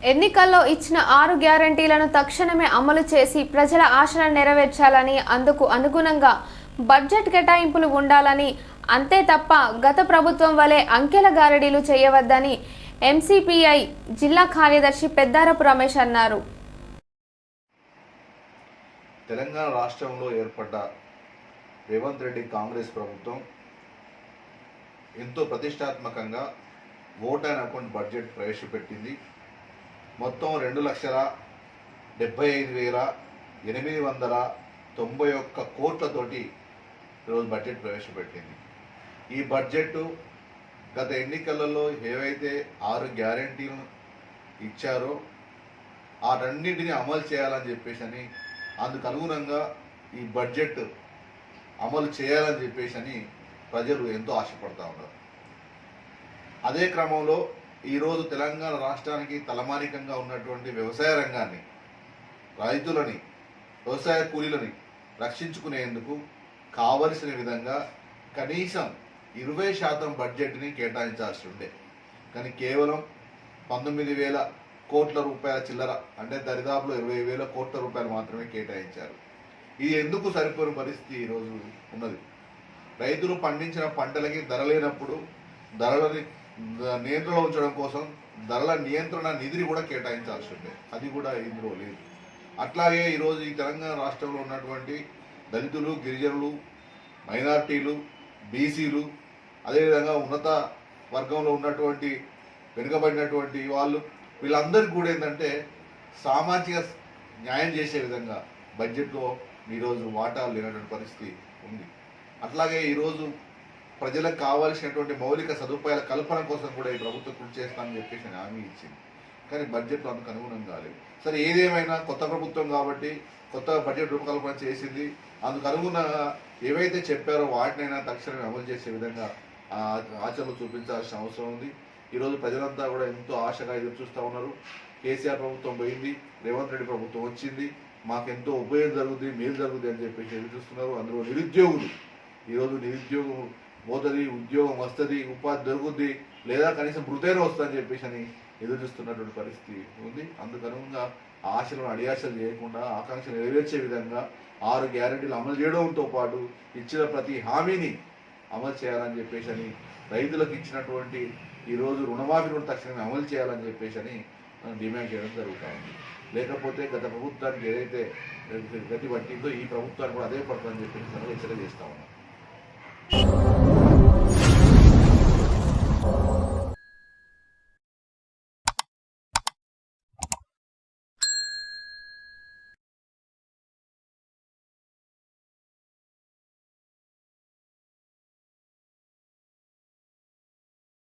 ఎన్నికల్లో ఇచ్చిన ఆరు గ్యారంటీలను తక్షణమే అమలు చేసి ప్రజల ఆశలను నెరవేర్చాలని అందుకు అనుగుణంగా బడ్జెట్ కేటాయింపులు ఉండాలని అంతే తప్ప గత ప్రభుత్వం వలె అంకెల గారడీలు చేయవద్దని ఎంసీపీఐ జిల్లా కార్యదర్శి పెద్దారపు రమేష్ అన్నారు. తెలంగాణ రాష్ట్రంలో ఏర్పడ్డ రేవంత్ రెడ్డి కాంగ్రెస్ ప్రభుత్వం ఎంతో ప్రతిష్టాత్మకంగా ఓట్ అండ్ అకౌంట్ బడ్జెట్ ప్రవేశపెట్టింది. మొత్తం రెండు లక్షల డెబ్బై ఐదు వేల ఎనిమిది వందల తొంభై ఒక్క కోట్లతోటి ఈరోజు బడ్జెట్ ప్రవేశపెట్టింది. ఈ బడ్జెట్ గత ఎన్నికలలో ఏవైతే ఆరు గ్యారంటీలు ఇచ్చారో ఆ రెండింటిని అమలు చేయాలని చెప్పేసి అని అందుకు అనుగుణంగా ఈ బడ్జెట్ అమలు చేయాలని చెప్పేసి అని ప్రజలు ఎంతో ఆశపడతా ఉన్నారు. అదే క్రమంలో ఈరోజు తెలంగాణ రాష్ట్రానికి తలమానికంగా ఉన్నటువంటి వ్యవసాయ రంగాన్ని రైతులని వ్యవసాయ కూలీలని రక్షించుకునేందుకు కావలసిన విధంగా కనీసం ఇరవై శాతం బడ్జెట్ని కేటాయించాల్సి ఉండే. కానీ కేవలం పంతొమ్మిది వేల కోట్ల రూపాయల చిల్లర అంటే దరిదాపులో ఇరవై వేల కోట్ల రూపాయలు మాత్రమే కేటాయించారు. ఇది ఎందుకు సరిపోని పరిస్థితి ఈరోజు ఉన్నది? రైతులు పండించిన పంటలకి ధర లేనప్పుడు ధరలని నియంత్రణలో ఉంచడం కోసం ధరల నియంత్రణ నిధిని కూడా కేటాయించాల్సి ఉంది అది కూడా ఇందులో లేదు. అట్లాగే ఈరోజు ఈ తెలంగాణ రాష్ట్రంలో ఉన్నటువంటి దళితులు గిరిజనులు మైనార్టీలు బీసీలు అదేవిధంగా ఉన్నత వర్గంలో ఉన్నటువంటి వెనుకబడినటువంటి వాళ్ళు వీళ్ళందరికీ కూడా ఏంటంటే సామాజిక న్యాయం చేసే విధంగా బడ్జెట్లో ఈరోజు వాటాలు లేనటువంటి పరిస్థితి ఉంది. అట్లాగే ఈరోజు ప్రజలకు కావాల్సినటువంటి మౌలిక సదుపాయాల కల్పన కోసం కూడా ఈ ప్రభుత్వం కృషి చేస్తామని చెప్పేసి హామీ ఇచ్చింది. కానీ బడ్జెట్లో అందుకు అనుగుణం కాలేదు. సరే ఏదేమైనా కొత్త ప్రభుత్వం కాబట్టి కొత్త బడ్జెట్ రూపకల్పన చేసింది. అందుకు అనుగుణంగా ఏవైతే చెప్పారో వాటినైనా తక్షణమే అమలు చేసే విధంగా ఆచరణ ఆచరణలు చూపించాల్సిన అవసరం ఉంది. ఈరోజు ప్రజలంతా కూడా ఎంతో ఆశగా ఎదురు చూస్తూ ఉన్నారు. కేసీఆర్ ప్రభుత్వం పోయింది రేవంత్ రెడ్డి ప్రభుత్వం వచ్చింది. మాకెంతో ఉపయోగం జరుగుతుంది మేలు జరుగుతుంది అని చెప్పేసి ఎదురు చూస్తున్నారు. అందులో నిరుద్యోగులు ఈరోజు నిరుద్యోగం పోతుంది ఉద్యోగం వస్తుంది ఉపాధి దొరుకుద్ది లేదా కనీసం మృతేరు వస్తుందని చెప్పేసి అని ఎదురు చూస్తున్నటువంటి పరిస్థితి ఉంది. అందుకనుగా ఆశలను అడియాశలు చేయకుండా ఆకాంక్షలు నెరవేర్చే విధంగా ఆరు గ్యారెంటీలు అమలు చేయడంతో పాటు ఇచ్చిన ప్రతి హామీని అమలు చేయాలని చెప్పేసి అని రైతులకు ఇచ్చినటువంటి ఈరోజు రుణమాఫీ కూడా తక్షణమే అమలు చేయాలని చెప్పేసి అని డిమాండ్ చేయడం జరుగుతూ ఉంది. లేకపోతే గత ప్రభుత్వానికి ఏదైతే గతి పట్టిందో ఈ ప్రభుత్వానికి కూడా అదే పడుతుందని చెప్పేసి మనం హెచ్చరిక చేస్తా ఉన్నాం.